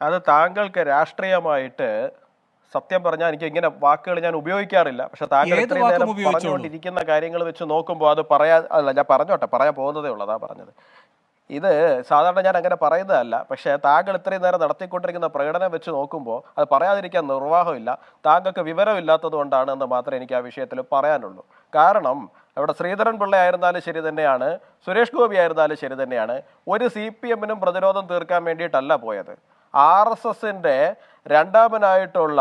അത് താങ്കൾക്ക് രാഷ്ട്രീയമായിട്ട് സത്യം പറഞ്ഞാൽ എനിക്ക് ഇങ്ങനെ വാക്കുകൾ ഞാൻ ഉപയോഗിക്കാറില്ല. പക്ഷെ താങ്കൾ ഇത്രയും നേരം. പറഞ്ഞുകൊണ്ടിരിക്കുന്ന കാര്യങ്ങൾ വെച്ച് നോക്കുമ്പോൾ അത് പറയാ അല്ല ഞാൻ പറഞ്ഞോട്ടെ പറയാൻ പോകുന്നതേ ഉള്ളൂ അതാ പറഞ്ഞത്. ഇത് സാധാരണ ഞാൻ അങ്ങനെ പറയുന്നതല്ല. പക്ഷേ താങ്കൾ ഇത്രയും നേരം നടത്തിക്കൊണ്ടിരിക്കുന്ന പ്രകടനം വെച്ച് നോക്കുമ്പോൾ അത് പറയാതിരിക്കാൻ നിർവാഹമില്ല. താങ്കൾക്ക് വിവരമില്ലാത്തത് കൊണ്ടാണ് എന്ന് മാത്രമേ എനിക്ക് ആ വിഷയത്തിൽ പറയാനുള്ളൂ. കാരണം അവിടെ ശ്രീധരൻ പിള്ള ആയിരുന്നാലും ശരി തന്നെയാണ് സുരേഷ് ഗോപി ആയിരുന്നാലും ശരി തന്നെയാണ് ഒരു സി പി എമ്മിനും പ്രതിരോധം തീർക്കാൻ വേണ്ടിയിട്ടല്ല പോയത്. ആർ എസ് എസിന്റെ രണ്ടാമനായിട്ടുള്ള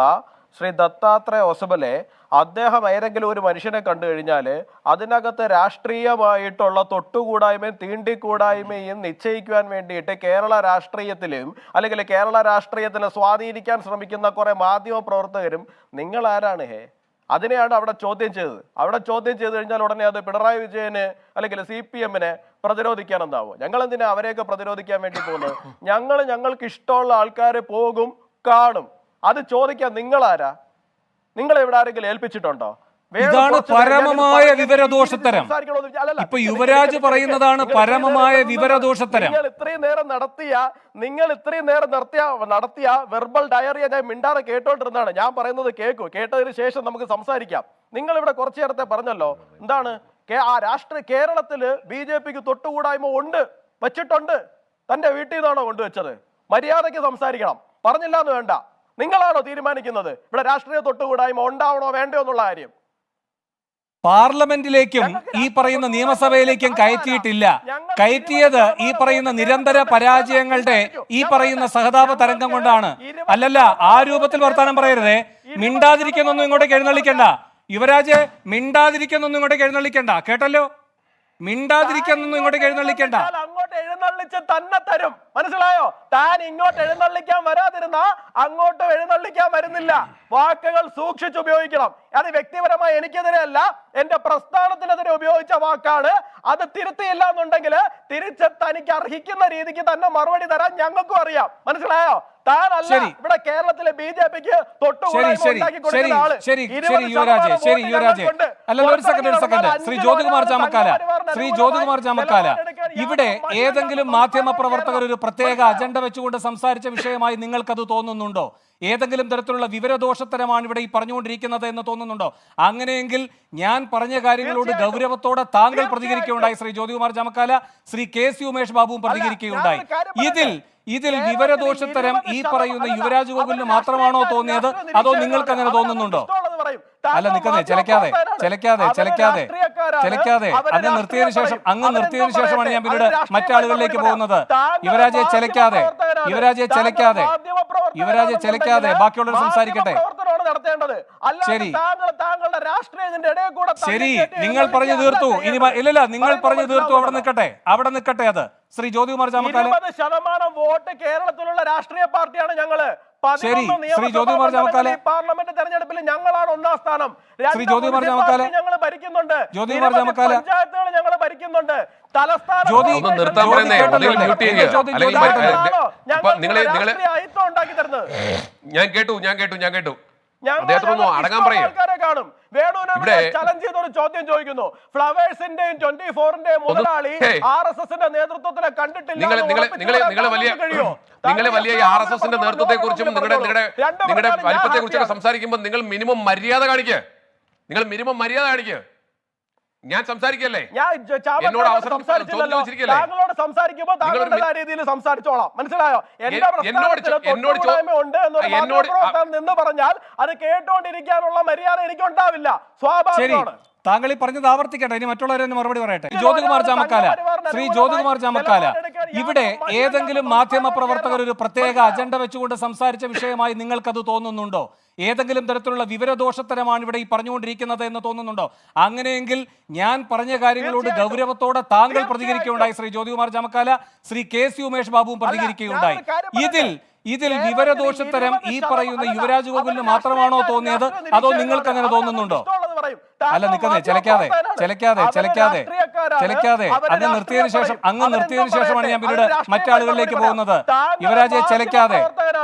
ശ്രീ ദത്താത്രേയ ഒസബലെ അദ്ദേഹം ഏതെങ്കിലും ഒരു മനുഷ്യനെ കണ്ടു കഴിഞ്ഞാൽ അതിനകത്ത് രാഷ്ട്രീയമായിട്ടുള്ള തൊട്ടുകൂടായ്മയും തീണ്ടിക്കൂടായ്മയും നിശ്ചയിക്കുവാൻ വേണ്ടിയിട്ട് കേരള രാഷ്ട്രീയത്തിലും അല്ലെങ്കിൽ കേരള രാഷ്ട്രീയത്തിനെ സ്വാധീനിക്കാൻ ശ്രമിക്കുന്ന കുറേ മാധ്യമ പ്രവർത്തകരും നിങ്ങൾ ആരാണ് ഹേ? അതിനെയാണ് അവിടെ ചോദ്യം ചെയ്തത്. അവിടെ ചോദ്യം ചെയ്ത് കഴിഞ്ഞാൽ ഉടനെ അത് പിണറായി വിജയന് അല്ലെങ്കിൽ സി പി എമ്മിനെ പ്രതിരോധിക്കാൻ എന്താവോ? ഞങ്ങൾ എന്തിനാ അവരെയൊക്കെ പ്രതിരോധിക്കാൻ വേണ്ടി പോകുന്നത്? ഞങ്ങൾ ഞങ്ങൾക്ക് ഇഷ്ടമുള്ള ആൾക്കാർ പോകും കാണും. അത് ചോദിക്കാൻ നിങ്ങളാരാ? നിങ്ങൾ ഇവിടെ ആരെങ്കിലും ഏൽപ്പിച്ചിട്ടുണ്ടോ? ഇതാണ് പരമമായ വിവരദോഷത്തരം. ഇപ്പൊ യുവരാജ് പറയുന്നതാണ് പരമമായ വിവരദോഷത്തരം. നിങ്ങൾ ഇത്രയും നേരം നടത്തിയ നിങ്ങൾ ഇത്രയും നേരം നടത്തിയ നടത്തിയ വെർബൽ ഡയറിയ ഞാൻ മിണ്ടാതെ കേട്ടോണ്ടിരുന്നതാണ്. ഞാൻ പറയുന്നത് കേൾക്കൂ കേട്ടതിന് ശേഷം നമുക്ക് സംസാരിക്കാം. നിങ്ങൾ ഇവിടെ കുറച്ചു നേരത്തെ പറഞ്ഞല്ലോ. എന്താണ്? ആ രാഷ്ട്രീയ കേരളത്തിൽ ബി ജെ പിക്ക് തൊട്ടുകൂടായ്മ ഉണ്ട്. വെച്ചിട്ടുണ്ട്. തന്റെ വീട്ടിൽ നിന്നാണോ കൊണ്ടുവച്ചത്? മര്യാദയ്ക്ക് സംസാരിക്കണം. പറഞ്ഞില്ല എന്ന് വേണ്ട. നിങ്ങളാണോ തീരുമാനിക്കുന്നത്? ഇവിടെ രാഷ്ട്രീയ തൊട്ടുകൂടായ്മ ഉണ്ടാവണോ വേണ്ടോ എന്നുള്ള കാര്യം. പാർലമെന്റിലേക്കും ഈ പറയുന്ന നിയമസഭയിലേക്കും കയറ്റിയിട്ടില്ല. കയറ്റിയത് ഈ പറയുന്ന നിരന്തര പരാജയങ്ങളുടെ ഈ പറയുന്ന സഹതാപ തരംഗം കൊണ്ടാണ്. അല്ലല്ല ആ രൂപത്തിൽ വർത്താനം പറയരുതേ. മിണ്ടാതിരിക്കുന്നൊന്നും ഇങ്ങോട്ടേക്ക് എഴുന്നള്ളിക്കണ്ട. യുവരാജ് മിണ്ടാതിരിക്കുന്നൊന്നും ഇങ്ങോട്ടേക്ക് എഴുന്നള്ളിക്കണ്ട. കേട്ടല്ലോ? മിണ്ടാതിരിക്കുന്നൊന്നും ഇങ്ങോട്ടേക്ക് എഴുന്നള്ളിക്കണ്ട. എഴുന്നള്ളിച്ച് തന്നെ തരും. മനസ്സിലായോ? താൻ ഇങ്ങോട്ട് എഴുന്നള്ളിക്കാൻ വരാതിരുന്ന അങ്ങോട്ട് എഴുന്നള്ളിക്കാൻ വരുന്നില്ല. വാക്കുകൾ സൂക്ഷിച്ച് ഉപയോഗിക്കണം. അത് വ്യക്തിപരമായി എനിക്കെതിരെ അല്ല എന്റെ പ്രസ്ഥാനത്തിനെതിരെ ഉപയോഗിച്ച വാക്കാണ്. അത് തിരുത്തിയില്ല എന്നുണ്ടെങ്കിൽ തിരിച്ച് തനിക്ക് അർഹിക്കുന്ന രീതിക്ക് തന്നെ മറുപടി തരാൻ ഞങ്ങൾക്കും അറിയാം. മനസ്സിലായോ? താനല്ല. ശരി. ഇവിടെ കേരളത്തിലെ ബി ജെ പിക്ക് ശരി ശരി ശരി ശരി ശരി യുവരാജ് ശരി യുവരാജ്. അല്ലല്ല ഒരു സെക്കൻഡ് ഒരു സെക്കൻഡ് ശ്രീ ജ്യോതികുമാർ ചാമക്കാല ശ്രീ ജ്യോതികുമാർ ചാമക്കാല ഇവിടെ ഏതെങ്കിലും മാധ്യമ പ്രവർത്തകർ ഒരു പ്രത്യേക അജണ്ട വെച്ചുകൊണ്ട് സംസാരിച്ച വിഷയമായി നിങ്ങൾക്കത് തോന്നുന്നുണ്ടോ? ഏതെങ്കിലും തരത്തിലുള്ള വിവരദോഷത്തരമാണ് ഇവിടെ ഈ പറഞ്ഞുകൊണ്ടിരിക്കുന്നത് എന്ന് തോന്നുന്നുണ്ടോ? അങ്ങനെയെങ്കിൽ ഞാൻ പറഞ്ഞ കാര്യങ്ങളോട് ഗൗരവത്തോടെ താങ്കൾ പ്രതികരിക്കുകയുണ്ടായി. ശ്രീ ജ്യോതികുമാർ ജമക്കാല ശ്രീ കെ സി ഉമേഷ് ബാബുവും പ്രതികരിക്കുകയുണ്ടായി. ഇതിൽ ഇതിൽ വിവരദോഷത്തരം ഈ പറയുന്ന യുവരാജ് ഗോകുലിന് മാത്രമാണോ തോന്നിയത്? അതോ നിങ്ങൾക്ക് അങ്ങനെ തോന്നുന്നുണ്ടോ? അല്ല നിൽക്കുന്നേ ചിലക്കാതെ ചിലക്കാതെ ചിലക്കാതെ ചിലക്കാതെ അങ്ങ് നിർത്തിയതിനു ശേഷം അങ്ങ് നിർത്തിയതിനു ശേഷമാണ് ഞാൻ പിന്നീട് മറ്റാളുകളിലേക്ക് പോകുന്നത്. യുവരാജെ ചിലക്കാതെ യുവരാജെ ചിലക്കാതെ യുവരാജെ ചിലക്കാതെ ബാക്കിയുള്ളവർ സംസാരിക്കട്ടെ. നടത്തേണ്ടത്. ശരി. ശരി. നിങ്ങൾ പറഞ്ഞു തീർത്തു. ഇനി ഇല്ലല്ല നിങ്ങൾ പറഞ്ഞു തീർത്തു. അവിടെ നിൽക്കട്ടെ. അവിടെ നിൽക്കട്ടെ അത്. ശ്രീ ജ്യോതികുമാർ ചാമക്കാല. ശതമാനം വോട്ട് കേരളത്തിലുള്ള രാഷ്ട്രീയ പാർട്ടിയാണ് ഞങ്ങൾ. ശരി, ശ്രീ നിയമസഭാ ജ്യോതികുമാർ ചാമക്കാല. പാർലമെന്റ് തെരഞ്ഞെടുപ്പിൽ ഞങ്ങളാണ് ഒന്നാം സ്ഥാനം. ശ്രീ ജ്യോതികുമാർ ചാമക്കാല. ഞങ്ങൾ ഭരിക്കുന്നുണ്ട്. ജ്യോതികുമാർ പഞ്ചായത്തുകൾ ഞങ്ങൾ ഭരിക്കുന്നുണ്ട്. തലസ്ഥാന ഞാൻ കേട്ടു ഞാൻ കേട്ടു ഞാൻ കേട്ടു. അദ്ദേഹത്തിനൊന്ന് ഞങ്ങൾക്ക് അടങ്ങാൻ ഇഷ്ടമുള്ള പറയും. ആൾക്കാരെ കാണും. വേണുവിനെ ഇവിടെ- ചലഞ്ച് ചെയ്ത ഒരു ചോദ്യം ചോദിക്കുന്നു. ഫ്ലവേഴ്സിന്റെയും ട്വന്റി ഫോറിന്റെയും മുതലാളി ഹേയ്. ആർ എസ് എസിന്റെ നേതൃത്വത്തിലെ കണ്ടിട്ടില്ല നിങ്ങൾ വലിയ ആർ എസ് എസിന്റെ നേതൃത്വത്തെ കുറിച്ചും നിങ്ങളുടെ നിങ്ങളുടെ നിങ്ങളുടെ വലിപ്പത്തെ കുറിച്ചൊക്കെ സംസാരിക്കുമ്പോൾ നിങ്ങൾ മിനിമം മര്യാദ കാണിക്കുക നിങ്ങൾ മിനിമം മര്യാദ കാണിക്കുക ഞാൻ സംസാരിക്കല്ലേ? താങ്കളോട് സംസാരിക്കുമ്പോൾ താങ്കളുടേതായ രീതിയിൽ സംസാരിച്ചോളാം. മനസ്സിലായോ? എന്റെ എന്നോട് എന്നോട് ചോ- ഉണ്ട് നിന്ന് പറഞ്ഞാൽ അത് കേട്ടോണ്ടിരിക്കാനുള്ള മര്യാദ എനിക്ക് ഉണ്ടാവില്ല സ്വാഭാവികമാണ് താങ്കൾ ഈ പറഞ്ഞത് ആവർത്തിക്കട്ടെ. ഇനി മറ്റുള്ളവരെ മറുപടി പറയട്ടെ. ജ്യോതികുമാർ ചാമക്കാല. ശ്രീ ജ്യോതികുമാർ ചാമക്കാല. ഇവിടെ ഏതെങ്കിലും മാധ്യമ പ്രവർത്തകർ ഒരു പ്രത്യേക അജണ്ട വെച്ചുകൊണ്ട് സംസാരിച്ച വിഷയമായി നിങ്ങൾക്കത് തോന്നുന്നുണ്ടോ? ഏതെങ്കിലും തരത്തിലുള്ള വിവരദോഷത്തരമാണ് ഇവിടെ ഈ പറഞ്ഞുകൊണ്ടിരിക്കുന്നത് എന്ന് തോന്നുന്നുണ്ടോ അങ്ങനെയെങ്കിൽ ഞാൻ പറഞ്ഞ കാര്യങ്ങളോട്. ഗൗരവത്തോടെ താങ്കൾ. പ്രതികരിക്കുകയുണ്ടായി ശ്രീ ജ്യോതികുമാർ ജമക്കാല ശ്രീ കെ സി ഉമേഷ് ബാബുവും പ്രതികരിക്കുകയുണ്ടായി. ഇതിൽ ഇതിൽ വിവരദോഷത്തരം ഈ പറയുന്ന യുവരാജ് ഗോകുലിന് മാത്രമാണോ തോന്നിയത് അതോ. നിങ്ങൾക്ക് അങ്ങനെ തോന്നുന്നുണ്ടോ അല്ല നിൽക്കുന്നേ ചിലക്കാതെ. ചിലക്കാതെ ചിലക്കാതെ. ചിലക്കാതെ അങ്ങ് നിർത്തിയതിനു ശേഷം. അങ്ങ് നിർത്തിയതിന് ശേഷമാണ് ഞാൻ. പിന്നീട് മറ്റാളുകളിലേക്ക് പോകുന്നത് യുവരാജയെ യുവരാജെ ചിലക്കാതെ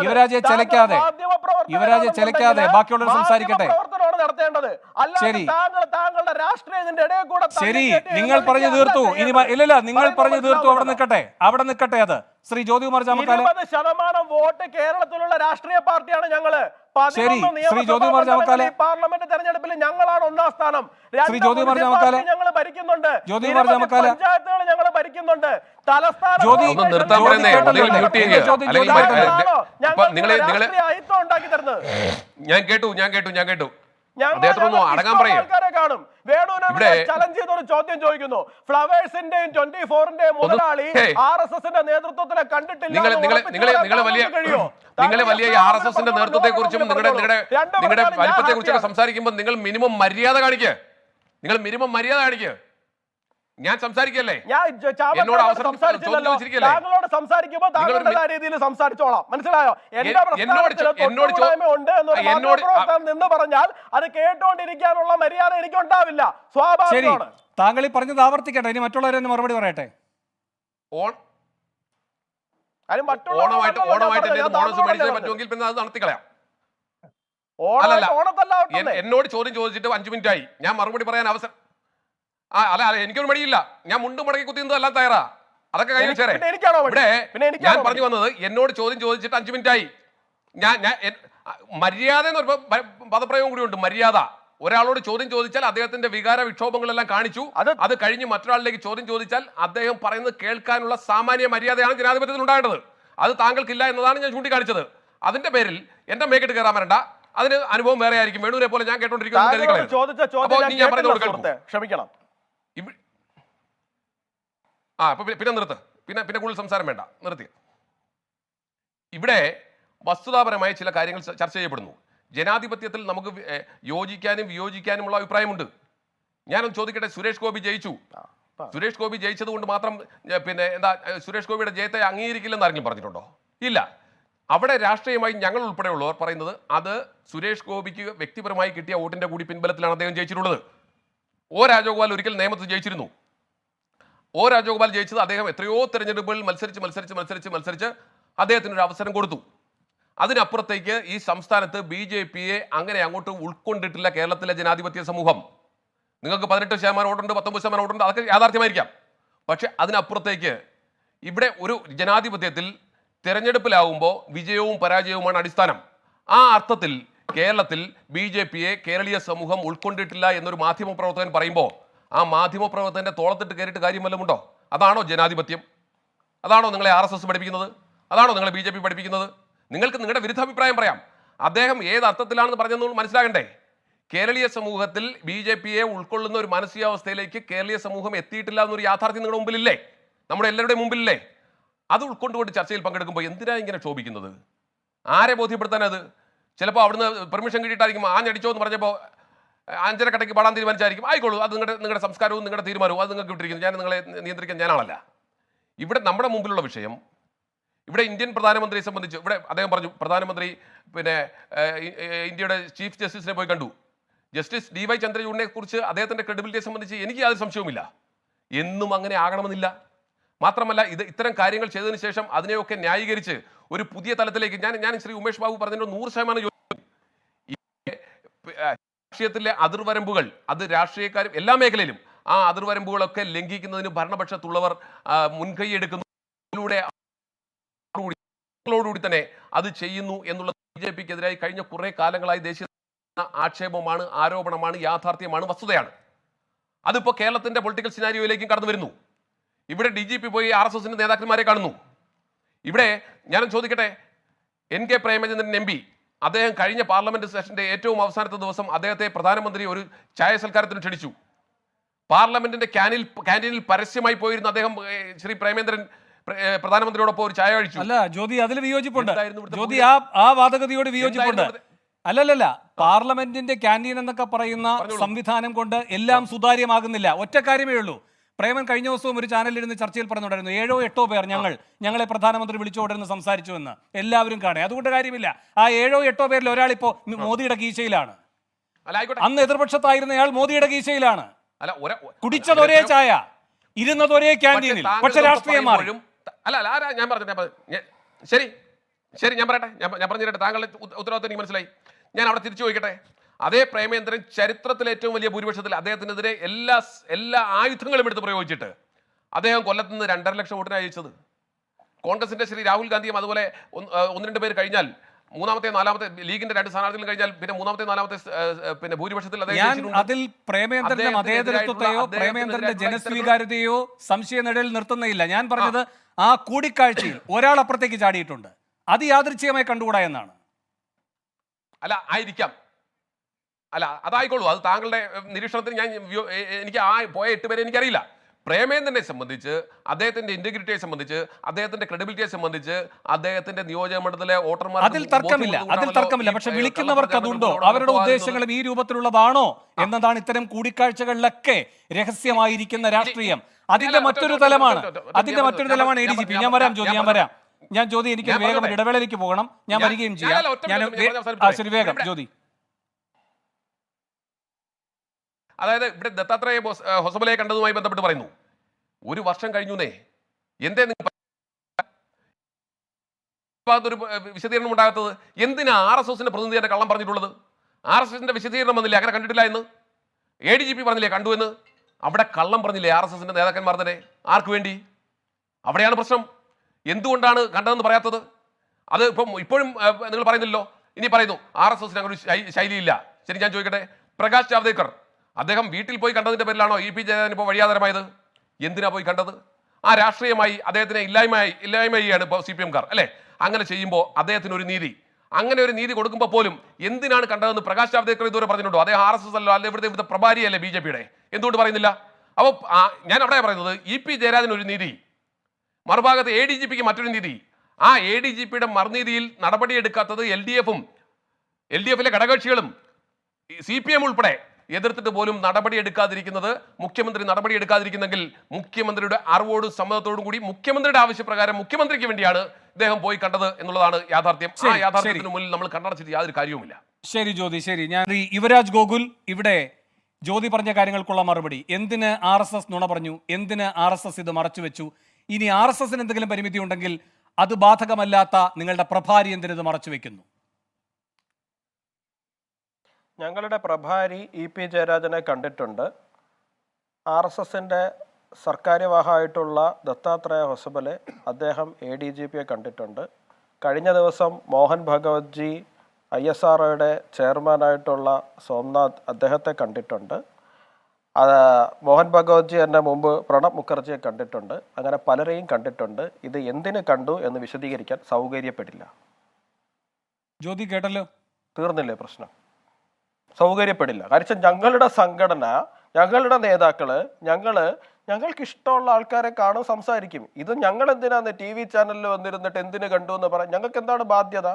യുവരാജയെ ചിലക്കാതെ യുവരാജെ ചെലക്കാതെ ബാക്കിയുള്ളവർ സംസാരിക്കട്ടെ? നടത്തേണ്ടത് അല്ലാതെ. താങ്കൾ താങ്കളുടെ രാഷ്ട്രീയത്തിന്റെ ഇടയിൽ കൂടെ ശരി. നിങ്ങൾ പറഞ്ഞു തീർത്തു. ഇനി ഇല്ലല്ല നിങ്ങൾ പറഞ്ഞു തീർത്തു. അവിടെ നിൽക്കട്ടെ. അവിടെ നിൽക്കട്ടെ അത്. ശ്രീ ജ്യോതികുമാർ ചാമക്കാല ശതമാനം വോട്ട് കേരളത്തിലുള്ള രാഷ്ട്രീയ പാർട്ടിയാണ് ഞങ്ങൾ. ശരി, ശ്രീ ജ്യോതികുമാർ ചാമക്കാല. പാർലമെന്റ് തെരഞ്ഞെടുപ്പിൽ ഞങ്ങളാണ് ഒന്നാം സ്ഥാനം. ശ്രീ ജ്യോതികുമാർ ചാമക്കാല. ഞങ്ങൾ ഭരിക്കുന്നുണ്ട്. ജ്യോതികുമാർ ചാമക്കാല. പഞ്ചായത്തുകൾ ഞങ്ങൾ ഭരിക്കുന്നുണ്ട്. തലസ്ഥാന ജ്യോതി- നിർത്താൻ പറയുന്നേ മ്യൂട്ട് ചെയ്യുക നിങ്ങളെ ഞാൻ കേട്ടു ഞാൻ കേട്ടു ഞാൻ കേട്ടു. അടങ്ങാൻ പറയും. കാണും. വേണുവിനെ ഇവിടെ- ചലഞ്ച് ചെയ്തൊരു ചോദ്യം ചോദിക്കുന്നു. ഫ്ലവേഴ്സിന്റെയും ട്വന്റി ഫോറിന്റെയും മുതലാളി ഹേയ്. ആർ എസ് എസിന്റെ നേതൃത്വത്തിലെ കണ്ടിട്ടില്ല നിങ്ങൾ വലിയ ആർ എസ് എസിന്റെ നേതൃത്വത്തെ കുറിച്ചും നിങ്ങളുടെ നിങ്ങളുടെ നിങ്ങളുടെ വലിപ്പത്തെ കുറിച്ചൊക്കെ സംസാരിക്കുമ്പോൾ നിങ്ങൾ മിനിമം മര്യാദ കാണിക്കുക നിങ്ങൾ മിനിമം മര്യാദ കാണിക്കുക ഞാൻ സംസാരിക്കല്ലേ? ഞാൻ എന്നോട് അവസരം? താങ്കളോട് സംസാരിക്കുമ്പോൾ താങ്കളുടെ രീതിയിൽ സംസാരിച്ചോളാം. മനസ്സിലായോ? എന്റെ എന്നോട് എന്നോട് ചോ- ഉണ്ട് എന്നൊരു നിന്ന് പറഞ്ഞാൽ അത് കേട്ടോണ്ടിരിക്കാനുള്ള മര്യാദ എനിക്ക് ഉണ്ടാവില്ല സ്വാഭാവികമാണ്. താങ്കൾ ഈ പറഞ്ഞത് ആവർത്തിക്കട്ടെ. ഇനി മറ്റുള്ളവരെ മറുപടി പറയട്ടെ? ഓൺ ഓണമായിട്ട് ഓണമായിട്ട് ബോണസ് മേടിച്ചേ പറ്റുമെങ്കിൽ പിന്നെ അത് നടത്തിക്കളയാം. എന്നോട് ചോദ്യം ചോദിച്ചിട്ട് അഞ്ചു മിനിറ്റ് ആയി ഞാൻ മറുപടി പറയാൻ അവസരം ആ അല്ല അല്ല എനിക്കൊരു മടിയില്ല. ഞാൻ മുണ്ട് മടക്കി കുത്തിയത് എല്ലാം തയ്യാറാ. അതൊക്കെ കയ്യിൽ ഇവിടെ ഞാൻ പറഞ്ഞു വന്നത് എന്നോട് ചോദ്യം ചോദിച്ചിട്ട് അഞ്ചു മിനിറ്റ് ആയി ഞാൻ ഞാൻ മര്യാദ എന്ന് പറയുമ്പോൾ പദപ്രയോഗം കൂടി ഉണ്ട് മര്യാദ. ഒരാളോട് ചോദ്യം ചോദിച്ചാൽ അദ്ദേഹത്തിന്റെ വികാര വിക്ഷോഭങ്ങളെല്ലാം കാണിച്ചു. അത് അത് കഴിഞ്ഞ് മറ്റൊരാളിലേക്ക് ചോദ്യം ചോദിച്ചാൽ അദ്ദേഹം പറയുന്നത് കേൾക്കാനുള്ള സാമാന്യ മര്യാദയാണ് ജനാധിപത്യത്തിൽ ഉണ്ടാകേണ്ടത്. അത് താങ്കൾക്കില്ല എന്നതാണ് ഞാൻ ചൂണ്ടിക്കാണിച്ചത്. അതിന്റെ പേരിൽ എന്റെ മേക്കിട്ട് കയറാൻ വരണ്ട. അതിന് അനുഭവം വേറെ ആയിരിക്കും വേണൂരെ പോലെ ഞാൻ കേട്ടോണ്ടിരിക്കുന്നു. ക്ഷമിക്കണം. ആ അപ്പൊ പിന്നെ നിർത്ത്. പിന്നെ പിന്നെ കൂടുതൽ സംസാരം വേണ്ട. നിർത്തി ഇവിടെ വസ്തുതാപരമായ ചില കാര്യങ്ങൾ ചർച്ച ചെയ്യപ്പെടുന്നു. ജനാധിപത്യത്തിൽ നമുക്ക് യോജിക്കാനും വിയോജിക്കാനുമുള്ള അഭിപ്രായമുണ്ട്. ഞാനൊന്ന് ചോദിക്കട്ടെ സുരേഷ് ഗോപി ജയിച്ചു. സുരേഷ് ഗോപി ജയിച്ചത് കൊണ്ട് മാത്രം പിന്നെ എന്താ സുരേഷ് ഗോപിയുടെ ജയത്തെ അംഗീകരിക്കില്ലെന്ന് ആരെങ്കിലും പറഞ്ഞിട്ടുണ്ടോ? ഇല്ല. അവിടെ രാഷ്ട്രീയമായി ഞങ്ങൾ ഉൾപ്പെടെയുള്ളവർ പറയുന്നത് അത് സുരേഷ് ഗോപിക്ക് വ്യക്തിപരമായി കിട്ടിയ വോട്ടിന്റെ കൂടി പിൻബലത്തിലാണ് അദ്ദേഹം ജയിച്ചിട്ടുള്ളത്. ഒ രാജഗോപാൽ ഒരിക്കൽ നിയമത്ത് ജയിച്ചിരുന്നു. ഒ രാജഗോപാൽ ജയിച്ചത് അദ്ദേഹം എത്രയോ തെരഞ്ഞെടുപ്പുകളിൽ മത്സരിച്ച് മത്സരിച്ച് മത്സരിച്ച് മത്സരിച്ച് അദ്ദേഹത്തിന് ഒരു അവസരം കൊടുത്തു. അതിനപ്പുറത്തേക്ക് ഈ സംസ്ഥാനത്ത് ബി ജെ പിയെ അങ്ങനെ അങ്ങോട്ട് ഉൾക്കൊണ്ടിട്ടില്ല കേരളത്തിലെ ജനാധിപത്യ സമൂഹം. നിങ്ങൾക്ക് പതിനെട്ട് ശതമാനം വോട്ടുണ്ട് പത്തൊമ്പത് ശതമാനം വോട്ടുണ്ട് അതൊക്കെ യാഥാർത്ഥ്യമായിരിക്കാം. പക്ഷെ അതിനപ്പുറത്തേക്ക് ഇവിടെ ഒരു ജനാധിപത്യത്തിൽ തെരഞ്ഞെടുപ്പിലാവുമ്പോൾ വിജയവും പരാജയവുമാണ് അടിസ്ഥാനം. ആ അർത്ഥത്തിൽ കേരളത്തിൽ ബി ജെ പിയെ കേരളീയ സമൂഹം ഉൾക്കൊണ്ടിട്ടില്ല എന്നൊരു മാധ്യമപ്രവർത്തകൻ പറയുമ്പോൾ ആ മാധ്യമപ്രവർത്തകന്റെ തോളത്തിട്ട് കയറിയിട്ട് കാര്യം വല്ലതുമുണ്ടോ അതാണോ ജനാധിപത്യം? അതാണോ നിങ്ങളെ ആർ എസ് എസ് പഠിപ്പിക്കുന്നത്? അതാണോ നിങ്ങളെ ബി ജെ പി പഠിപ്പിക്കുന്നത്? നിങ്ങൾക്ക് നിങ്ങളുടെ വിരുദ്ധാഭിപ്രായം പറയാം. അദ്ദേഹം ഏത് അർത്ഥത്തിലാണെന്ന് പറഞ്ഞതെന്ന് മനസ്സിലാകണ്ടേ? കേരളീയ സമൂഹത്തിൽ ബി ജെ പിയെ ഉൾക്കൊള്ളുന്ന ഒരു മാനസികാവസ്ഥയിലേക്ക് കേരളീയ സമൂഹം എത്തിയിട്ടില്ല എന്നൊരു യാഥാർത്ഥ്യം നിങ്ങളുടെ മുമ്പിലില്ലേ? നമ്മുടെ എല്ലാവരുടെയും മുമ്പിലില്ലേ? അത് ഉൾക്കൊണ്ടുകൊണ്ട് ചർച്ചയിൽ പങ്കെടുക്കുമ്പോൾ എന്തിനാണ് ഇങ്ങനെ ക്ഷോഭിക്കുന്നത്? ആരെ ബോധ്യപ്പെടുത്താനത്? ചിലപ്പോൾ അവിടുന്ന് പെർമിഷൻ കിട്ടിയിട്ടായിരിക്കും ആഞ്ഞടിച്ചോ എന്ന് പറഞ്ഞപ്പോൾ അഞ്ചര കടയ്ക്ക് പാടാൻ തീരുമാനിച്ചായിരിക്കും. ആയിക്കോളൂ അത് നിങ്ങളുടെ നിങ്ങളുടെ സംസ്കാരവും നിങ്ങളുടെ തീരുമാനവും അത് നിങ്ങൾക്ക് വിട്ടിരിക്കുന്നു ഞാൻ നിങ്ങളെ നിയന്ത്രിക്കാൻ ഞാനാളല്ല ഇവിടെ നമ്മുടെ മുമ്പിലുള്ള വിഷയം ഇവിടെ ഇന്ത്യൻ പ്രധാനമന്ത്രിയെ സംബന്ധിച്ച് ഇവിടെ അദ്ദേഹം പറഞ്ഞു പ്രധാനമന്ത്രി പിന്നെ ഇന്ത്യയുടെ ചീഫ് ജസ്റ്റിസിനെ പോയി കണ്ടു. ജസ്റ്റിസ് ഡി വൈ ചന്ദ്രചൂഡിനെ കുറിച്ച് അദ്ദേഹത്തിന്റെ ക്രെഡിബിലിറ്റിയെ സംബന്ധിച്ച് എനിക്ക് യാതൊരു സംശയവുമില്ല. എന്നും അങ്ങനെ ആകണമെന്നില്ല. മാത്രമല്ല ഇത് ഇത്തരം കാര്യങ്ങൾ ചെയ്തതിന് ശേഷം അതിനെയൊക്കെ ന്യായീകരിച്ച് ഒരു പുതിയ തലത്തിലേക്ക് ഞാൻ ഞാൻ ശ്രീ ഉമേഷ് ബാബു പറഞ്ഞതിന് നൂറ് ശതമാനം രാഷ്ട്രീയത്തിലെ അതിർവരമ്പുകൾ അത് രാഷ്ട്രീയക്കാരും എല്ലാ മേഖലയിലും ആ അതിർവരമ്പുകളൊക്കെ ലംഘിക്കുന്നതിന് ഭരണപക്ഷത്തുള്ളവർ മുൻകൈ എടുക്കുന്നതിലൂടെ ൂടി തന്നെ അത് ചെയ്യുന്നു എന്നുള്ളത് ബി ജെ പിക്ക് എതിരായി കഴിഞ്ഞ കുറെ കാലങ്ങളായി ദേശീയ ആക്ഷേപമാണ് ആരോപണമാണ് യാഥാർത്ഥ്യമാണ് വസ്തുതയാണ്. അതിപ്പോ കേരളത്തിന്റെ പൊളിറ്റിക്കൽ സിനാരിയോയിലേക്കും കടന്നു വരുന്നു ഇവിടെ ഡി ജി പി പോയി ആർ എസ് എസിന്റെ നേതാക്കന്മാരെ കാണുന്നു. ഇവിടെ ഞാനും ചോദിക്കട്ടെ? N K Premachandran M P അദ്ദേഹം കഴിഞ്ഞ പാർലമെന്റ് സെഷന്റെ ഏറ്റവും അവസാനത്തെ ദിവസം അദ്ദേഹത്തെ പ്രധാനമന്ത്രി ഒരു ചായ സൽക്കാരത്തിന് ക്ഷണിച്ചു. പാർലമെന്റിന്റെ ക്യാനിൽ ക്യാന്റീനിൽ പരസ്യമായി പോയിരുന്ന അദ്ദേഹം ശ്രീ പ്രേമേന്ദ്രൻ പ്ര- പ്രധാനമന്ത്രിയോടൊപ്പം ഒരു ചായ കഴിച്ചു അല്ല ജ്യോതി അതിൽ വിയോജിപ്പുണ്ട്. ജ്യോതി ആ ആ വാദഗതിയോട് വിയോജിപ്പുണ്ട്. അല്ലല്ലല്ല പാർലമെന്റിന്റെ ക്യാന്റീൻ എന്നൊക്കെ പറയുന്ന. സംവിധാനം കൊണ്ട് എല്ലാം സുതാര്യമാകുന്നില്ല. ഒറ്റ കാര്യമേ ഉള്ളൂ. പ്രേമൻ കഴിഞ്ഞ ദിവസവും ഒരു ചാനലിൽ ഇരുന്ന് ചർച്ചയിൽ പറഞ്ഞുകൊണ്ടായിരുന്നു ഏഴോ എട്ടോ പേർ ഞങ്ങൾ ഞങ്ങളെ പ്രധാനമന്ത്രി വിളിച്ചുകൊണ്ടിരുന്ന് സംസാരിച്ചു എന്ന് എല്ലാവരും കാണേ. അതുകൊണ്ട് കാര്യമില്ല. ആ ഏഴോ എട്ടോ പേരിൽ ഒരാൾ ഒരാളിപ്പോ മോദിയുടെ കീശയിലാണ്. അന്ന് എതിർപക്ഷത്തായിരുന്നയാൾ മോദിയുടെ കീശയിലാണ്. കുടിച്ചത് ഒരേ ചായ ഇരുന്നത് ഒരേ ക്യാന്റീനിൽ. പക്ഷെ രാഷ്ട്രീയം മാറി. അല്ല ഞാൻ പറഞ്ഞു ശരി ശരി ഞാൻ പറയട്ടെ. ഞാൻ പറഞ്ഞു തരട്ടെ താങ്കളുടെ ഉത്തരവാദിത്തം എനിക്ക് മനസ്സിലായി. ഞാൻ അവിടെ തിരിച്ചു ചോദിക്കട്ടെ? അതേ പ്രേമേന്ദ്രൻ ചരിത്രത്തിലെ ഏറ്റവും വലിയ ഭൂരിപക്ഷത്തിൽ അദ്ദേഹത്തിനെതിരെ എല്ലാ എല്ലാ ആയുധങ്ങളും എടുത്ത് പ്രയോഗിച്ചിട്ട് അദ്ദേഹം കൊല്ലത്ത് നിന്ന് രണ്ടര ലക്ഷം വോട്ടിന് അയച്ചത് കോൺഗ്രസിന്റെ ശ്രീ രാഹുൽ ഗാന്ധിയും അതുപോലെ ഒന്ന് രണ്ട് പേര് കഴിഞ്ഞാൽ മൂന്നാമത്തെ നാലാമത്തെ ലീഗിന്റെ രണ്ട് സ്ഥാനാർത്ഥികൾ കഴിഞ്ഞാൽ പിന്നെ മൂന്നാമത്തെ നാലാമത്തെ പിന്നെ ഭൂരിപക്ഷത്തിൽ. അതിൽ പ്രേമേന്ദ്രന്റെ മതേതരത്വത്തെയോ ജനസ്വീകാര്യതയോ സംശയനിടയിൽ നിർത്തുന്നില്ല ഞാൻ പറഞ്ഞത് ആ കൂടിക്കാഴ്ചയിൽ ഒരാൾ അപ്പുറത്തേക്ക് ചാടിയിട്ടുണ്ട്. അത് യാദൃച്ഛികമായി കണ്ടുകൂടാ എന്നാണ്. അല്ല ആയിരിക്കാം. അല്ല അതായിക്കോളൂ. അത് താങ്കളുടെ നിരീക്ഷണത്തിന് ഞാൻ എനിക്ക് ആ പോയ എട്ട് പേരെ എനിക്കറിയില്ല. തന്നെ സംബന്ധിച്ച് അദ്ദേഹത്തിന്റെ ഇന്റഗ്രിറ്റിയെ സംബന്ധിച്ച് അദ്ദേഹത്തിന്റെ ക്രെഡിബിലിറ്റിയെ സംബന്ധിച്ച് അദ്ദേഹത്തിന്റെ നിയോജക മണ്ഡലത്തിലെ വോട്ടർമാർ അതിൽ തർക്കമില്ല. അതിൽ തർക്കമില്ല. പക്ഷെ വിളിക്കുന്നവർക്ക് അതുണ്ടോ? അവരുടെ ഉദ്ദേശങ്ങളും ഈ രൂപത്തിലുള്ളതാണോ എന്നതാണ് ഇത്തരം കൂടിക്കാഴ്ചകളിലൊക്കെ രഹസ്യമായിരിക്കുന്ന രാഷ്ട്രീയം. അതിന്റെ മറ്റൊരു തലമാണ്. അതിന്റെ മറ്റൊരു തലമാണ് എ ഡി ജി പി. ഞാൻ വരാം ഞാൻ ജ്യോതി ഞാൻ വരാം. ഞാൻ ജ്യോതി എനിക്ക് വേഗം ഇടവേളയിലേക്ക് പോകണം. ഞാൻ വരികയും ചെയ്യാം. ഞാൻ. ശരി വേഗം ജ്യോതി അതായത് ഇവിടെ ദത്താത്രേയ ഹൊസബലയെ കണ്ടതുമായി ബന്ധപ്പെട്ട് പറയുന്നു. ഒരു വർഷം കഴിഞ്ഞുന്നേ എന്തേ നിങ്ങൾ ഒരു വിശദീകരണം ഉണ്ടാകാത്തത്? എന്തിനാ ആർ എസ് എസിന്റെ പ്രതിനിധി തന്നെ കള്ളം പറഞ്ഞിട്ടുള്ളത്? ആർ എസ് എസിന്റെ വിശദീകരണം വന്നില്ലേ? അങ്ങനെ കണ്ടിട്ടില്ല എന്ന് എ ഡി ജി പി പറഞ്ഞില്ലേ? കണ്ടു എന്ന്? അവിടെ കള്ളം പറഞ്ഞില്ലേ ആർ എസ് എസിന്റെ നേതാക്കന്മാർ തന്നെ? ആർക്ക് വേണ്ടി? അവിടെയാണ് പ്രശ്നം. എന്തുകൊണ്ടാണ് കണ്ടതെന്ന് പറയാത്തത്? അത് ഇപ്പം ഇപ്പോഴും നിങ്ങൾ പറയുന്നില്ലല്ലോ. ഇനി പറയുന്നു ആർ എസ് എസിന് അങ്ങനെ ഒരു ശൈലിയില്ല. ശരി ഞാൻ ചോദിക്കട്ടെ. പ്രകാശ് ജാവ്ദേക്കർ അദ്ദേഹം വീട്ടിൽ പോയി കണ്ടതിന്റെ പേരിലാണോ ഇ പി ജയരാജൻ ഇപ്പോൾ വഴിയാതരമായത് എന്തിനാ പോയി കണ്ടത്? ആ രാഷ്ട്രീയമായി അദ്ദേഹത്തിനെ ഇല്ലായ്മയായി ഇല്ലായ്മയാണ് ഇപ്പോൾ സി പി എംകാർ അല്ലേ? അങ്ങനെ ചെയ്യുമ്പോൾ അദ്ദേഹത്തിന് ഒരു നീതി. അങ്ങനെ ഒരു നീതി കൊടുക്കുമ്പോൾ പോലും എന്തിനാണ് കണ്ടതെന്ന് പ്രകാശ് ജാവ്ദേക്കർ ഇതുവരെ പറഞ്ഞിട്ടുണ്ടോ? അദ്ദേഹം ആർ എസ് എസ് അല്ലോ അല്ലെ? ഇവിടുത്തെ ഇവിടുത്തെ പ്രഭാരിയല്ലേ ബി ജെ പിയുടെ? എന്തുകൊണ്ട് പറയുന്നില്ല? അപ്പോൾ ഞാൻ അവിടെ പറയുന്നത് ഇ പി ജയരാജൻ ഒരു നീതി. മറുഭാഗത്ത് എ ഡി ജി പിക്ക് മറ്റൊരു നീതി. ആ എ ഡി ജി പിയുടെ മറുനീതിയിൽ നടപടിയെടുക്കാത്തത് എൽ ഡി എഫും എൽ ഡി എഫിലെ ഘടകകക്ഷികളും സി പി എം ഉൾപ്പെടെ എതിർത്തിട്ട് പോലും നടപടി എടുക്കാതിരിക്കുന്നത് മുഖ്യമന്ത്രി നടപടി എടുക്കാതിരിക്കുന്നെങ്കിൽ മുഖ്യമന്ത്രിയുടെ അറിവോടും സമ്മതത്തോടും കൂടി മുഖ്യമന്ത്രിയുടെ ആവശ്യപ്രകാരം മുഖ്യമന്ത്രിക്ക് വേണ്ടിയാണ് ഇദ്ദേഹം പോയി കണ്ടത് എന്നുള്ളതാണ് യാഥാർത്ഥ്യം. ആ യാഥാർത്ഥ്യത്തിന് മുന്നിൽ നമ്മൾ കണ്ണടച്ചിട്ട് യാതൊരു കാര്യവുമില്ല. ശരി ജ്യോതി ശരി. ഞാൻ യുവരാജ് ഗോകുൽ ഇവിടെ ജ്യോതി പറഞ്ഞ കാര്യങ്ങൾക്കുള്ള മറുപടി. എന്തിന് ആർ എസ് എസ് നുണ പറഞ്ഞു? എന്തിന് ആർ എസ് എസ് ഇത് മറച്ചു വെച്ചു? ഇനി ആർ എസ് എസിന് എന്തെങ്കിലും പരിമിതി ഉണ്ടെങ്കിൽ അത് ബാധകമല്ലാത്ത നിങ്ങളുടെ പ്രഭാരി എന്തിനത് മറച്ചു വെക്കുന്നു? ഞങ്ങളുടെ പ്രഭാരി ഇ പി ജയരാജനെ കണ്ടിട്ടുണ്ട്. ആർ എസ് എസിന്റെ സർക്കാര്യവാഹമായിട്ടുള്ള ദത്താത്രേയ ഹൊസബലെ അദ്ദേഹം എ ഡി ജി പിയെ കണ്ടിട്ടുണ്ട്. കഴിഞ്ഞ ദിവസം Mohan Bhagwat ji I S R ഒയുടെ ചെയർമാനായിട്ടുള്ള സോംനാഥ് അദ്ദേഹത്തെ കണ്ടിട്ടുണ്ട്. മോഹൻ ഭഗവത് ജി എന്നെ മുമ്പ് പ്രണബ് മുഖർജിയെ കണ്ടിട്ടുണ്ട്. അങ്ങനെ പലരെയും കണ്ടിട്ടുണ്ട്. ഇത് എന്തിനു കണ്ടു എന്ന് വിശദീകരിക്കാൻ സൗകര്യപ്പെടില്ല. ജ്യോതി കേട്ടല്ലോ? തീർന്നില്ലേ പ്രശ്നം? സൗകര്യപ്പെടില്ല. കാരണം ഞങ്ങളുടെ സംഘടന ഞങ്ങളുടെ നേതാക്കൾ ഞങ്ങൾ ഞങ്ങൾക്ക് ഇഷ്ടമുള്ള ആൾക്കാരെ കാണും സംസാരിക്കും. ഇത് ഞങ്ങൾ എന്തിനാന്ന് ടി വി ചാനലിൽ വന്നിരുന്നിട്ട് എന്തിനു കണ്ടു എന്ന് പറയാം ഞങ്ങൾക്ക് എന്താണ് ബാധ്യത?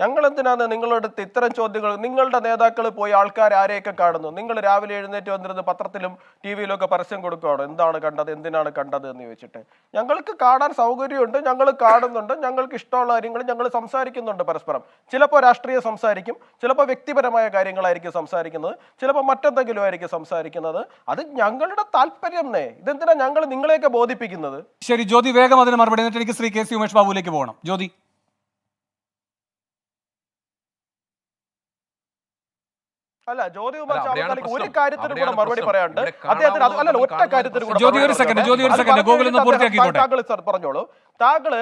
ഞങ്ങൾ എന്തിനാണ് നിങ്ങളുടെ ഇത്തരം ചോദ്യങ്ങൾ നിങ്ങളുടെ നേതാക്കൾ പോയി ആൾക്കാർ ആരെയൊക്കെ കാണുന്നു? നിങ്ങൾ രാവിലെ എഴുന്നേറ്റ് വന്നിരുന്ന് പത്രത്തിലും ടി വിയിലൊക്കെ പരസ്യം കൊടുക്കുകയാണ് എന്താണ് കണ്ടത് എന്തിനാണ് കണ്ടത് എന്ന് ചോദിച്ചിട്ട്. ഞങ്ങൾക്ക് കാണാൻ സൗകര്യമുണ്ട് ഞങ്ങൾ കാണുന്നുണ്ട് ഞങ്ങൾക്ക് ഇഷ്ടമുള്ള കാര്യങ്ങൾ ഞങ്ങൾ സംസാരിക്കുന്നുണ്ട് പരസ്പരം. ചിലപ്പോൾ രാഷ്ട്രീയം സംസാരിക്കും ചിലപ്പോൾ വ്യക്തിപരമായ കാര്യങ്ങളായിരിക്കും സംസാരിക്കുന്നത് ചിലപ്പോൾ മറ്റെന്തെങ്കിലും ആയിരിക്കും സംസാരിക്കുന്നത്. അത് ഞങ്ങളുടെ താല്പര്യം നേ ഇതെന്തിനാ ഞങ്ങൾ നിങ്ങളെയൊക്കെ ബോധിപ്പിക്കുന്നത്? ശരി ജ്യോതി വേഗം അതിന് മറുപടി. എനിക്ക് ശ്രീ കെ സി ഉമേഷ് ബാബുവിലേക്ക് പോകണം. ജ്യോതി. അല്ല ഒരു. കാര്യത്തിന് കൂടെ മറുപടി പറയാണ്ട് അദ്ദേഹത്തിന് അല്ലല്ല ഒറ്റ കാര്യത്തിന് കൂടെ. താങ്കൾ സർ പറഞ്ഞോളൂ. താങ്കൾ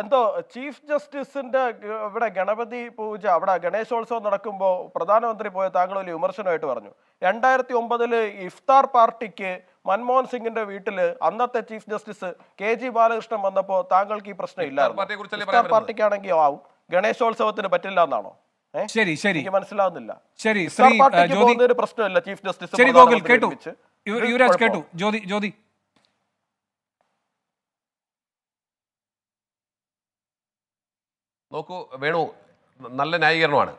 എന്തോ ചീഫ് ജസ്റ്റിസിന്റെ ഇവിടെ ഗണപതി പൂജ അവിടെ ഗണേശോത്സവം നടക്കുമ്പോൾ പ്രധാനമന്ത്രി പോയ താങ്കൾ വലിയ വിമർശനമായിട്ട് പറഞ്ഞു. രണ്ടായിരത്തി ഒമ്പതിൽ ഇഫ്താർ പാർട്ടിക്ക് മൻമോഹൻ സിംഗിന്റെ വീട്ടിൽ അന്നത്തെ chief justice K G Balakrishnan വന്നപ്പോ താങ്കൾക്ക് ഈ പ്രശ്നം ഇല്ലായിരുന്നു. ഇഫ്താർ പാർട്ടിക്കാണെങ്കിൽ ആവും. ഗണേശോത്സവത്തിന് പറ്റില്ല എന്നാണോ? ശരി ശരി. എനിക്ക് മനസ്സിലാവുന്നില്ല. ശരി ശ്രീ ജ്യോതി പോകുന്നതിന് പ്രശ്നമില്ല ചീഫ് ജസ്റ്റിസ് ശരി ഗോകുൽ കേട്ടു. യുവരാജ് കേട്ടു. ജ്യോതി ജ്യോതി. നോക്കൂ വേണു നല്ല ന്യായീകരണമാണ്.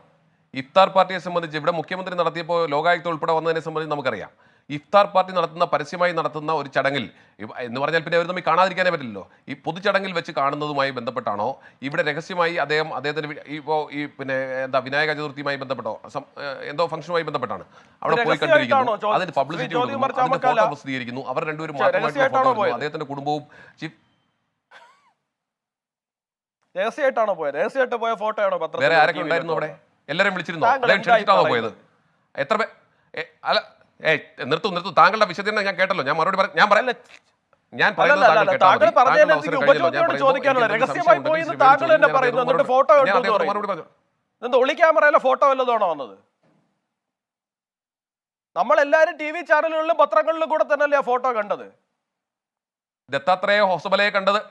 ഇഫ്താർ പാർട്ടിയെ സംബന്ധിച്ച് ഇവിടെ മുഖ്യമന്ത്രി നടത്തിയപ്പോൾ ലോകായുക്ത ഉൾപ്പെടെ വന്നതിനെ സംബന്ധിച്ച് നമുക്കറിയാം. ഇഫ്താർ പാർട്ടി നടത്തുന്ന പരസ്യമായി നടത്തുന്ന ഒരു ചടങ്ങിൽ എന്ന് പറഞ്ഞാൽ പിന്നെ അവർ തമ്മിൽ കാണാതിരിക്കാനേ പറ്റില്ലല്ലോ. ഈ പൊതുചടങ്ങിൽ വെച്ച് കാണുന്നതുമായി ബന്ധപ്പെട്ടാണോ? ഇവിടെ രഹസ്യമായി അദ്ദേഹം അദ്ദേഹത്തിന് ഇപ്പോൾ ഈ പിന്നെ എന്താ വിനായക ചതുർത്ഥിയുമായി ബന്ധപ്പെട്ടോ? എന്തോ ഫംഗ്ഷനുമായി ബന്ധപ്പെട്ടാണ്. അവിടെ പോയി കണ്ടിരിക്കുന്നു. അതിന് പബ്ലിസിറ്റി ശ്രീ കൊടുക്കുന്നു അതിന്റെ ഫോട്ടോ പ്രസിദ്ധീകരിക്കുന്നു. അവർ രണ്ടുപേരും? അദ്ദേഹത്തിന്റെ കുടുംബവും ചീഫ് രഹസ്യമായിട്ടാണോ പോയത്? രഹസ്യമായിട്ട് പോയ ഫോട്ടോ ആണോ പത്രത്തിൽ വേറെ ആരൊക്കെ ഉണ്ടായിരുന്നു അവിടെ? എല്ലാരും വിളിച്ചിരുന്നോ? ക്ഷണിച്ചിട്ടാണോ പോയത്? എത്ര പേ അല്ല ഏ നിർത്തു നിർത്തു. താങ്കളുടെ വിശദീകരണം ഞാൻ കേട്ടല്ലോ. ഞാൻ മറുപടി പറ- ഞാൻ പറയാം ഞാൻ ഞാൻ ഞാൻ പറയും. പറഞ്ഞു. ഒളി ക്യാമറയിലെ ഫോട്ടോ വല്ലതാണോ വന്നത്? നമ്മളെല്ലാരും ടി വി ചാനലുകളിലും പത്രങ്ങളിലും കൂടെ തന്നെയല്ലേ ആ ഫോട്ടോ കണ്ടത്? ദത്താത്രേയ ഹൊസബലയെ കണ്ടത്.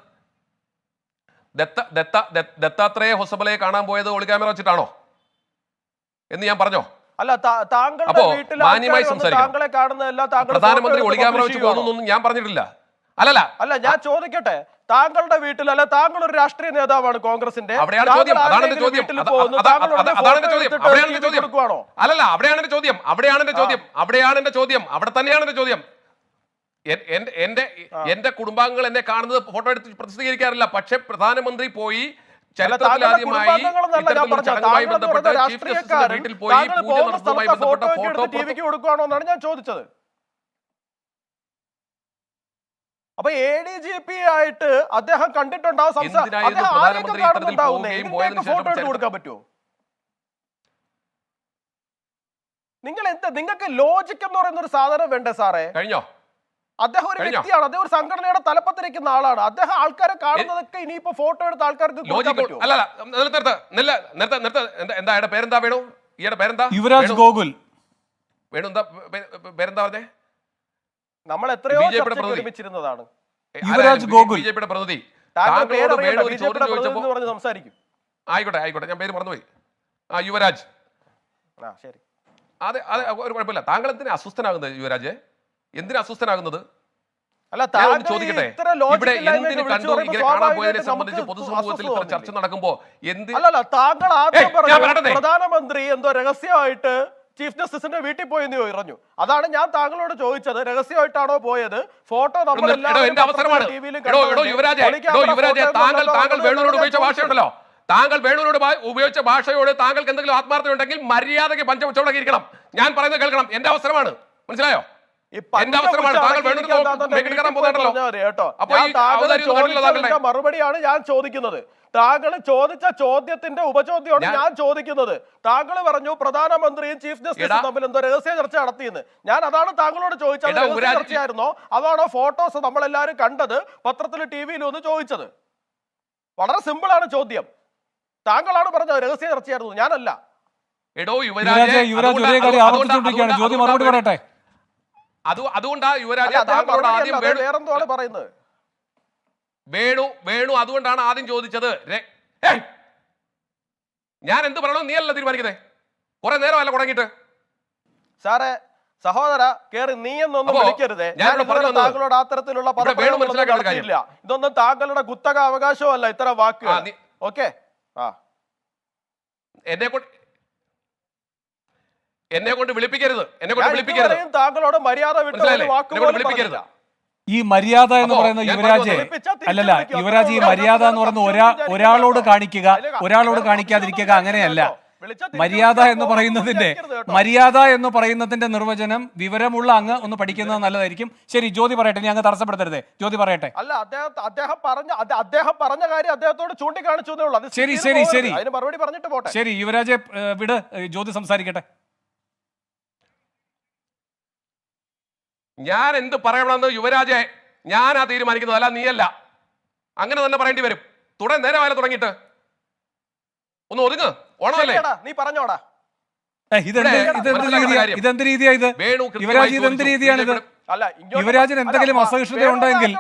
ദത്ത ദത്താത്രേയ ഹൊസബലയെ കാണാൻ പോയത് ഒളി ക്യാമറ വെച്ചിട്ടാണോ? എന്ന് ഞാൻ പറഞ്ഞോ? അല്ല താങ്കളുടെ വീട്ടിൽ താങ്കളെ കാണുന്നതല്ല പ്രധാനമന്ത്രി photo ഒളി ക്യാമറ വെച്ച്? പോകുന്നൊന്നും ഞാൻ പറഞ്ഞിട്ടില്ല. അല്ലല്ല. അല്ല ഞാൻ ചോദിക്കട്ടെ താങ്കളുടെ വീട്ടിൽ അല്ല താങ്കൾ ഒരു രാഷ്ട്രീയ നേതാവാണ് കോൺഗ്രസിന്റെ. അല്ലല്ല അവിടെയാണ് എന്റെ ചോദ്യം. അവിടെയാണ് എന്റെ ചോദ്യം. അവിടെയാണ് എന്റെ ചോദ്യം. അവിടെ തന്നെയാണ് എന്റെ ചോദ്യം. എന്റെ എന്റെ കുടുംബാംഗങ്ങൾ എന്നെ കാണുന്നത് ഫോട്ടോ എടുത്ത് പ്രസിദ്ധീകരിക്കാറില്ല. പക്ഷെ പ്രധാനമന്ത്രി പോയി വീട്ടിൽ പോയി പൂജ നടത്തുന്നതുമായി ബന്ധപ്പെട്ട ഫോട്ടോ ടിവിക്ക് എന്നാണ് ഞാൻ ചോദിച്ചത്. അപ്പൊ എ ഡി ജി പി ആയിട്ട് അദ്ദേഹം കണ്ടിട്ടുണ്ടാവും സംസാ- എന്തിനായിരുന്നു അദ്ദേഹം ആരെയൊക്കെ പ്രധാനമന്ത്രി ഇത്തരത്തിൽ കാണുന്നുണ്ടാവുന്നേ? പോവുകയും പോയതിനു ഇതിന്റെയൊക്കെ ഫോട്ടോ എടുത്ത് കൊടുക്കാൻ പറ്റുമോ? നിങ്ങൾ എന്താ നിങ്ങൾക്ക് ലോജിക് എന്ന് പറയുന്ന ഒരു സാധനം വേണ്ടേ സാറേ? കഴിഞ്ഞോ? അദ്ദേഹം ഒരു വ്യക്തിയാണ്. അദ്ദേഹം ഒരു സംഘടനയുടെ തലപ്പത്തിരിക്കുന്ന ആളാണ്. അദ്ദേഹം ആൾക്കാരെ കാണുന്നതൊക്കെ ഇനിയിപ്പോ ഫോട്ടോ എടുത്ത് ആൾക്കാർക്ക് എന്താ പേരെന്താ വേണു? ഈയുടെ പേരെന്താ? യുവരാജ്? ഗോകുൽ. വേണു എന്താ പേരെന്താ പറഞ്ഞേ? നമ്മൾ എത്രയോ ഒരുമിച്ചിരുന്നതാണ്. യുവരാജ് ഗോകുൽ. ബിജെപിയുടെ പ്രതിനിധി? ആയിക്കോട്ടെ ആയിക്കോട്ടെ ഞാൻ പേര് മറന്നുപോയി. ആ യുവരാജ്. അതെ അതെ ഒരു കുഴപ്പമില്ല. താങ്കൾ എന്തിനാ അസ്വസ്ഥനാകുന്നത് യുവരാജ്? എന്തിനാ അസ്വസ്ഥനാകുന്നത്? അല്ല ചോദിക്കട്ടെ? ഇവിടെ ഇല്ലായ്മയൊക്കെ എന്തിന് വിളിച്ചു കണ്ടു ഇങ്ങനെ കാണാൻ പോയതിനെ സംബന്ധിച്ച് പൊതുസമൂഹത്തിൽ ചർച്ച നടക്കുമ്പോ എന്ത് താങ്കൾ ഏയ്, ആദ്യം പറഞ്ഞു പ്രധാനമന്ത്രി എന്തോ രഹസ്യമായിട്ട് ചീഫ് ജസ്റ്റിസിന്റെ വീട്ടിൽ പോയെന്ന് പറഞ്ഞു അതാണ് ഞാൻ താങ്കളോട് ചോദിച്ചത്. രഹസ്യമായിട്ടാണോ പോയത്? ഫോട്ടോ താങ്കൾ താങ്കൾ വേണുവിനോട് ഉപയോഗിച്ച ഭാഷയുണ്ടല്ലോ. താങ്കൾ വേണുവിനോട് ഉപയോഗിച്ച ഭാഷയോട് താങ്കൾക്ക് എന്തെങ്കിലും ആത്മാർത്ഥത ഉണ്ടെങ്കിൽ മര്യാദയ്ക്ക് പഞ്ചമുച്ചോടൊക്കെ ഇരിക്കണം. ഞാൻ പറയുന്നത് കേൾക്കണം. എന്റെ അവസരമാണ്. മനസ്സിലായോ? മറുപടിയാണ് ഞാൻ ചോദിക്കുന്നത്. താങ്കൾ ചോദിച്ച ചോദ്യത്തിന്റെ ഉപചോദ്യമാണ് ഞാൻ- ചോദിക്കുന്നത്. താങ്കൾ പറഞ്ഞു പ്രധാനമന്ത്രിയും ചീഫ് ജസ്റ്റിസും തമ്മിൽ എന്തോ രഹസ്യ ചർച്ച നടത്തിയെന്ന്. ഞാൻ അതാണ് താങ്കളോട് ചോദിച്ചത്. രഹസ്യ ചർച്ചയായിരുന്നോ? അതാണോ ഫോട്ടോസ് നമ്മളെല്ലാരും കണ്ടത്? പത്രത്തിൽ ടി വിയിലും ഒന്ന് ചോദിച്ചത്. വളരെ സിമ്പിൾ ആണ് ചോദ്യം. താങ്കളാണ് പറഞ്ഞത് രഹസ്യ ചർച്ചയായിരുന്നു. ഞാനല്ല. എടോ യുവരാജ് യുവരാജെ ഒരേ കാര്യം ആവർത്തിച്ചുകൊണ്ടിരിക്കുകയാണ്. ചോദ്യം മറുപടി പറയട്ടെ? അത് അതുകൊണ്ടാ യുവരാജ് താങ്കളോട് ആദ്യം വേണു വേറെന്തോ പറയുന്നത്. വേണു വേണു അതുകൊണ്ടാണ് ആദ്യം ചോദിച്ചത്. ഞാൻ എന്ത് പറയണോ നീ അല്ല തീരുമാനിക്കുന്നത് കുറെ നേരമല്ല തുടങ്ങിയിട്ട് സാറേ സഹോദര കേറി നീ എന്നൊന്നും വിളിക്കരുത്. ഞാൻ താങ്കളോട് അത്തരത്തിലുള്ള പദപ്രയോഗങ്ങളൊന്നും ഇതൊന്നും താങ്കളുടെ കുത്തക അവകാശവും ഇത്തരം ഇത്ര വാക്കുകൾ ഓക്കെ? ആ. എന്നെ കൊണ്ട് എന്നെ കൊണ്ട് വിളിപ്പിക്കരുത്. എന്നെ കൊണ്ട് വിളിപ്പിക്കരുത്. താങ്കളോട് മര്യാദ വിളിപ്പിക്കരുത്. ഈ മര്യാദ എന്ന് പറയുന്ന യുവരാജ് അല്ലല്ല. യുവരാജ് ഈ മര്യാദ എന്ന് പറയുന്ന ഒരാ ഒരാളോട് കാണിക്കുക ഒരാളോട് കാണിക്കാതിരിക്കുക അങ്ങനെയല്ല. മര്യാദ എന്ന് പറയുന്നതിന്റെ മര്യാദ എന്ന് പറയുന്നതിന്റെ നിർവചനം വിവരമുള്ള അങ്ങ് ഒന്ന് പഠിക്കുന്നത് നല്ലതായിരിക്കും. ശരി ജ്യോതി പറയട്ടെ ഞാൻ അങ്ങ് തടസ്സപ്പെടുത്തരുതേ. ജ്യോതി പറയട്ടെ. അല്ല അദ്ദേഹം അദ്ദേഹം പറഞ്ഞ അത് അദ്ദേഹം പറഞ്ഞ കാര്യം അദ്ദേഹത്തോട് ചൂണ്ടിക്കാണിച്ചു ശരി, ശരി, ശരി. മറുപടി പറഞ്ഞിട്ട് പോട്ടെ. ശരി യുവരാജെ വിട് ജ്യോതി സംസാരിക്കട്ടെ. ഞാൻ എന്ത് പറയണമെന്ന് യുവരാജെ ആ തീരുമാനിക്കുന്നത് അല്ല നീയല്ല. അങ്ങനെ തന്നെ പറയേണ്ടി വരും. തുടരെ നേരമായാലും തുടങ്ങിട്ട് ഒന്ന് ഒതുങ്ങ് ഓണമല്ലേ? നീ പറഞ്ഞോടാ. ഏ, ഇതെന്ത് രീതിയാ കാര്യം. ഇതെന്ത് രീതിയാ ഇത്? യുവരാജ് ഇതെന്ത് രീതിയാണ് ഇത് യുവരാജിന് എന്തെങ്കിലും അസഹിഷ്ണുത ഉണ്ടെങ്കിൽ-.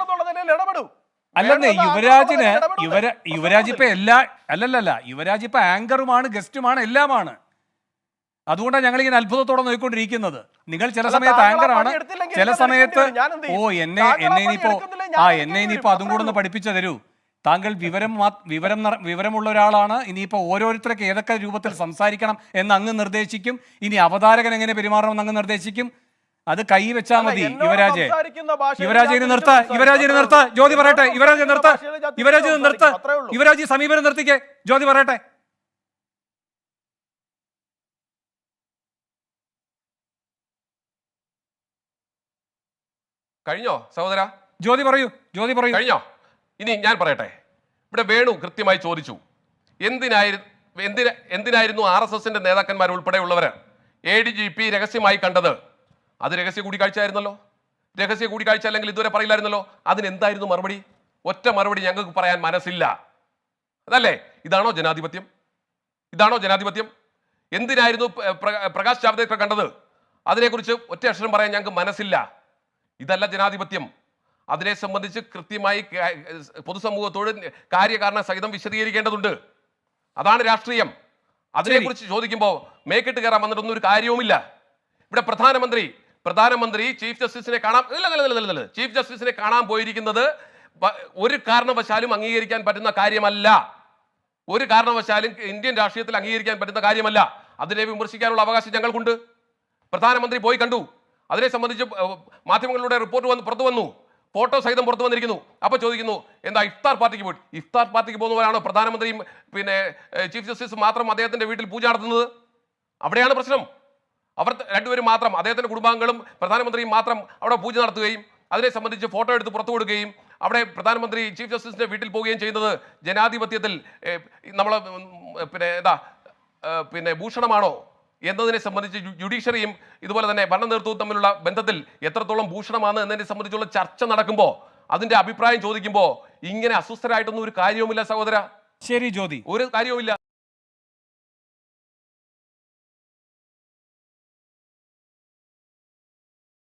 അല്ലെന്നേ യുവരാജിന് യുവര യുവരാജ് ഇപ്പൊ എല്ലാ അല്ലല്ലല്ല യുവരാജ് ഇപ്പൊ ആങ്കറുമാണ് ഗസ്റ്റുമാണ് എല്ലാമാണ്. അതുകൊണ്ടാണ് ഞങ്ങൾ ഇങ്ങനെ അത്ഭുതത്തോടെ നോക്കിക്കൊണ്ടിരിക്കുന്നത് നിങ്ങൾ ചില സമയത്ത് താങ്കൾ ആ ആങ്കർ ആണ്. പണി എടുത്തില്ലെങ്കിൽ ചില സമയത്ത് ഓ എന്നെ എന്നെ ഇനിയിപ്പോ ആ എന്നെ ഇനിയിപ്പോ അതും കൂടെ ഒന്ന് പഠിപ്പിച്ചു തരൂ. താങ്കൾ വിവരം വിവരം വിവരമുള്ള ഒരാളാണ് ഇനിയിപ്പോ ഓരോരുത്തർക്ക് ഏതൊക്കെ രൂപത്തിൽ സംസാരിക്കണം എന്ന് അങ്ങ് നിർദ്ദേശിക്കും. ഇനി അവതാരകൻ എങ്ങനെ പെരുമാറണം എന്ന് അങ്ങ് നിർദ്ദേശിക്കും. അത് കൈ വെച്ചാ മതി യുവരാജെ. ഞാൻ നിർത്ത യുവരാജിനെ നിർത്ത. ജ്യോതി പറയട്ടെ യുവരാജെ യുവരാജ് നിർത്ത. തിരിച്ച് നിർത്ത. യുവരാജ് സമീപനം നിർത്തിക്കേ. ജ്യോതി പറയട്ടെ. കഴിഞ്ഞോ സഹോദര? ജ്യോതി പറയൂ ജ്യോതി പറയൂ. കഴിഞ്ഞോ? ഇനി ഞാൻ പറയട്ടെ. ഇവിടെ വേണു കൃത്യമായി ചോദിച്ചു. എന്തിനായിരുന്നു എന്തിന എന്തിനായിരുന്നു ആർ എസ് എസിന്റെ നേതാക്കന്മാർ ഉൾപ്പെടെയുള്ളവർ എ ഡി ജി പി രഹസ്യമായി കണ്ടത്? അത് രഹസ്യ കൂടിക്കാഴ്ചയായിരുന്നല്ലോ. രഹസ്യ കൂടിക്കാഴ്ച അല്ലെങ്കിൽ ഇതുവരെ പറയില്ലായിരുന്നല്ലോ. അതിനെന്തായിരുന്നു മറുപടി? ഒറ്റ മറുപടി ഞങ്ങൾക്ക് പറയാൻ മനസ്സില്ല. അതല്ലേ? ഇതാണോ ജനാധിപത്യം? ഇതാണോ ജനാധിപത്യം? എന്തിനായിരുന്നു പ്ര- പ്ര- പ്രകാശ് ജാവ്ദേക്കർ കണ്ടത്? അതിനെക്കുറിച്ച് ഒറ്റ അക്ഷരം പറയാൻ ഞങ്ങൾക്ക് മനസ്സില്ല. ഇതല്ല ജനാധിപത്യം. അതിനെ സംബന്ധിച്ച് കൃത്യമായി പൊതുസമൂഹത്തോട് കാര്യകാരണ സഹിതം വിശദീകരിക്കേണ്ടതുണ്ട്. അതാണ് രാഷ്ട്രീയം. അതിനെക്കുറിച്ച് ചോദിക്കുമ്പോൾ മേക്കിട്ട് കയറാൻ വന്നിട്ടൊന്നും ഒരു കാര്യവുമില്ല. ഇവിടെ പ്രധാനമന്ത്രി പ്രധാനമന്ത്രി ചീഫ് ജസ്റ്റിസിനെ കാണാൻ ഇല്ല. ചീഫ് ജസ്റ്റിസിനെ കാണാൻ പോയിരിക്കുന്നത് ഒരു കാരണവശാലും അംഗീകരിക്കാൻ പറ്റുന്ന കാര്യമല്ല. ഒരു കാരണവശാലും ഇന്ത്യൻ രാഷ്ട്രീയത്തിൽ അംഗീകരിക്കാൻ പറ്റുന്ന കാര്യമല്ല. അതിനെ വിമർശിക്കാനുള്ള അവകാശം ഞങ്ങൾക്കുണ്ട്. പ്രധാനമന്ത്രി പോയി കണ്ടു. അതിനെ സംബന്ധിച്ച് മാധ്യമങ്ങളുടെ റിപ്പോർട്ട് വന്ന് പുറത്തു വന്നു. ഫോട്ടോ സഹിതം പുറത്തു വന്നിരിക്കുന്നു. അപ്പോൾ ചോദിക്കുന്നു എന്താ ഇഫ്താർ പാർട്ടിക്ക് പോയി ഇഫ്താർ പാർട്ടിക്ക് പോകുന്നവരാണോ പ്രധാനമന്ത്രിയും പിന്നെ ചീഫ് ജസ്റ്റിസ് മാത്രം അദ്ദേഹത്തിന്റെ വീട്ടിൽ പൂജ നടത്തുന്നത്? അവിടെയാണ് പ്രശ്നം. അവർ രണ്ടുപേരും മാത്രം അദ്ദേഹത്തിന്റെ കുടുംബാംഗങ്ങളും പ്രധാനമന്ത്രിയും മാത്രം അവിടെ പൂജ നടത്തുകയും അതിനെ സംബന്ധിച്ച് ഫോട്ടോ എടുത്ത് പുറത്തു കൊടുക്കുകയും അവിടെ പ്രധാനമന്ത്രി ചീഫ് ജസ്റ്റിസിന്റെ വീട്ടിൽ പോവുകയും ചെയ്യുന്നത് ജനാധിപത്യത്തിൽ നമ്മൾ പിന്നെ എന്താ പിന്നെ ഭൂഷണമാണോ? എന്നതിനെ സംബന്ധിച്ച് ജുഡീഷ്യറിയും ഇതുപോലെ തന്നെ ഭരണ നേതൃത്വവും തമ്മിലുള്ള ബന്ധത്തിൽ എത്രത്തോളം ഭൂഷണമാണ് എന്നതിനെ സംബന്ധിച്ചുള്ള ചർച്ച നടക്കുമ്പോൾ അതിന്റെ അഭിപ്രായം ചോദിക്കുമ്പോൾ ഇങ്ങനെ അസ്വസ്ഥരായിട്ടൊന്നും ഒരു കാര്യവുമില്ല സഹോദര. ശരി ജ്യോതി. ഒരു കാര്യവുമില്ല.